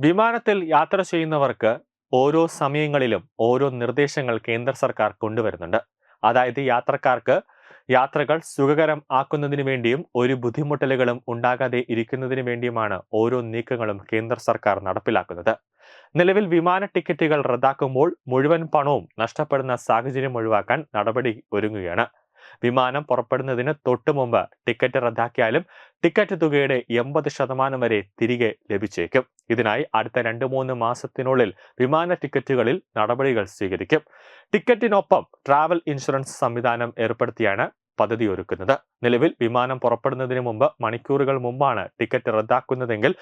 വിമാനത്തിൽ യാത്ര ചെയ്യുന്നവർക്ക് ഓരോ സമയങ്ങളിലും ഓരോ നിർദ്ദേശങ്ങൾ കേന്ദ്ര സർക്കാർ കൊണ്ടുവരുന്നുണ്ട്. അതായത് യാത്രക്കാർക്ക് യാത്രകൾ സുഖകരം ആക്കുന്നതിന് വേണ്ടിയും ഒരു ബുദ്ധിമുട്ടലുകളും ഉണ്ടാകാതെ ഇരിക്കുന്നതിന് വേണ്ടിയുമാണ് ഓരോ നീക്കങ്ങളും കേന്ദ്ര സർക്കാർ നടപ്പിലാക്കുന്നത്. നിലവിൽ വിമാന ടിക്കറ്റുകൾ റദ്ദാക്കുമ്പോൾ മുഴുവൻ പണവും നഷ്ടപ്പെടുന്ന സാഹചര്യം ഒഴിവാക്കാൻ നടപടി ഒരുങ്ങുകയാണ്. വിമാനം പുറപ്പെടുന്നതിന് തൊട്ടു മുമ്പ് ടിക്കറ്റ് റദ്ദാക്കിയാലും ടിക്കറ്റ് തുകയുടെ എൺപത് ശതമാനം വരെ തിരികെ ലഭിച്ചേക്കും. ഇതിനായി അടുത്ത രണ്ട് മൂന്ന് മാസത്തിനുള്ളിൽ വിമാന ടിക്കറ്റുകളിൽ നടപടികൾ സ്വീകരിക്കും. ടിക്കറ്റിനൊപ്പം ട്രാവൽ ഇൻഷുറൻസ് സംവിധാനം ഏർപ്പെടുത്തിയാണ് പദ്ധതി ഒരുക്കുന്നത്. നിലവിൽ വിമാനം പുറപ്പെടുന്നതിന് മുമ്പ് മണിക്കൂറുകൾ മുമ്പാണ് ടിക്കറ്റ് റദ്ദാക്കുന്നതെങ്കിൽ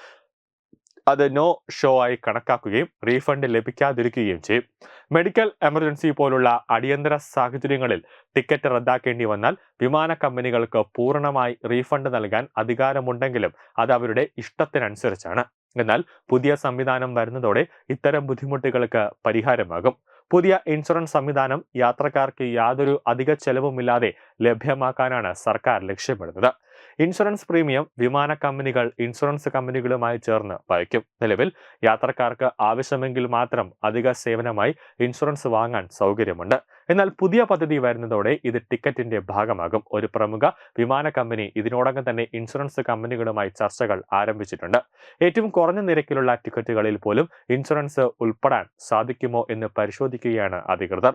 അത് നോ ഷോ ആയി കണക്കാക്കുകയും റീഫണ്ട് ലഭിക്കാതിരിക്കുകയും ചെയ്യും. മെഡിക്കൽ എമർജൻസി പോലുള്ള അടിയന്തര സാഹചര്യങ്ങളിൽ ടിക്കറ്റ് റദ്ദാക്കേണ്ടി വന്നാൽ വിമാന കമ്പനികൾക്ക് പൂർണമായി റീഫണ്ട് നൽകാൻ അധികാരമുണ്ടെങ്കിലും അത് അവരുടെ ഇഷ്ടത്തിനനുസരിച്ചാണ്. എന്നാൽ പുതിയ സംവിധാനം വരുന്നതോടെ ഇത്തരം ബുദ്ധിമുട്ടുകൾക്ക് പരിഹാരമാകും. പുതിയ ഇൻഷുറൻസ് സംവിധാനം യാത്രക്കാർക്ക് യാതൊരു അധിക ചെലവുമില്ലാതെ ലഭ്യമാക്കാനാണ് സർക്കാർ ലക്ഷ്യമിടുന്നത്. ഇൻഷുറൻസ് പ്രീമിയം വിമാന കമ്പനികൾ ഇൻഷുറൻസ് കമ്പനികളുമായി ചേർന്ന് വഹിക്കും നിലവിൽ യാത്രക്കാർക്ക് ആവശ്യമെങ്കിൽ മാത്രം അധിക സേവനമായി ഇൻഷുറൻസ് വാങ്ങാൻ സൗകര്യമുണ്ട്. എന്നാൽ പുതിയ പദ്ധതി വരുന്നതോടെ ഇത് ടിക്കറ്റിന്റെ ഭാഗമാകും. ഒരു പ്രമുഖ വിമാന കമ്പനി ഇതിനോടകം തന്നെ ഇൻഷുറൻസ് കമ്പനികളുമായി ചർച്ചകൾ ആരംഭിച്ചിട്ടുണ്ട്. ഏറ്റവും കുറഞ്ഞ നിരക്കിലുള്ള ടിക്കറ്റുകളിൽ പോലും ഇൻഷുറൻസ് ഉൾപ്പെടാൻ സാധിക്കുമോ എന്ന് പരിശോധിക്കുകയാണ് അധികൃതർ.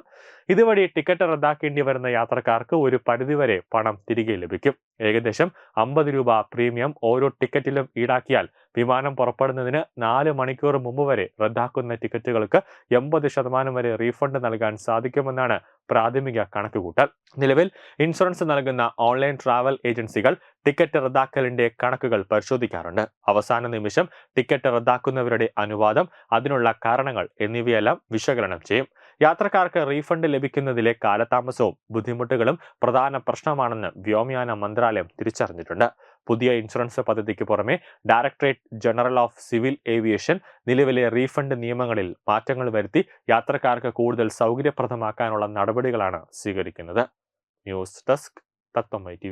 ഇതുവഴി ടിക്കറ്റ് റദ്ദാക്കേണ്ടി വരുന്ന യാത്രക്കാർക്ക് ഒരു പരിധിവരെ പണം തിരികെ ലഭിക്കും. ഏകദേശം അമ്പത് രൂപ പ്രീമിയം ഓരോ ടിക്കറ്റിലും ഈടാക്കിയാൽ വിമാനം പുറപ്പെടുന്നതിന് നാല് മണിക്കൂർ മുമ്പ് വരെ റദ്ദാക്കുന്ന ടിക്കറ്റുകൾക്ക് എൺപത് ശതമാനം വരെ റീഫണ്ട് നൽകാൻ സാധിക്കുമെന്നാണ് പ്രാഥമിക കണക്കുകൂട്ടൽ. നിലവിൽ ഇൻഷുറൻസ് നൽകുന്ന ഓൺലൈൻ ട്രാവൽ ഏജൻസികൾ ടിക്കറ്റ് റദ്ദാക്കലിന്റെ കണക്കുകൾ പരിശോധിക്കാറുണ്ട്. അവസാന നിമിഷം ടിക്കറ്റ് റദ്ദാക്കുന്നവരുടെ അനുവാദം അതിനുള്ള കാരണങ്ങൾ എന്നിവയെല്ലാം വിശകലനം ചെയ്യും. യാത്രക്കാർക്ക് റീഫണ്ട് ലഭിക്കുന്നതിലെ കാലതാമസവും ബുദ്ധിമുട്ടുകളും പ്രധാന പ്രശ്നമാണെന്ന് വ്യോമയാന മന്ത്രാലയം തിരിച്ചറിഞ്ഞിട്ടുണ്ട്. പുതിയ ഇൻഷുറൻസ് പദ്ധതിക്ക് പുറമെ directorate general of civil aviation നിലവിലെ റീഫണ്ട് നിയമങ്ങളിൽ മാറ്റങ്ങൾ വരുത്തി യാത്രക്കാർക്ക് കൂടുതൽ സൗകര്യപ്രദമാക്കാനുള്ള നടപടികളാണ് സ്വീകരിക്കുന്നത്. ന്യൂസ് ഡെസ്ക് തത്വമൈ ടി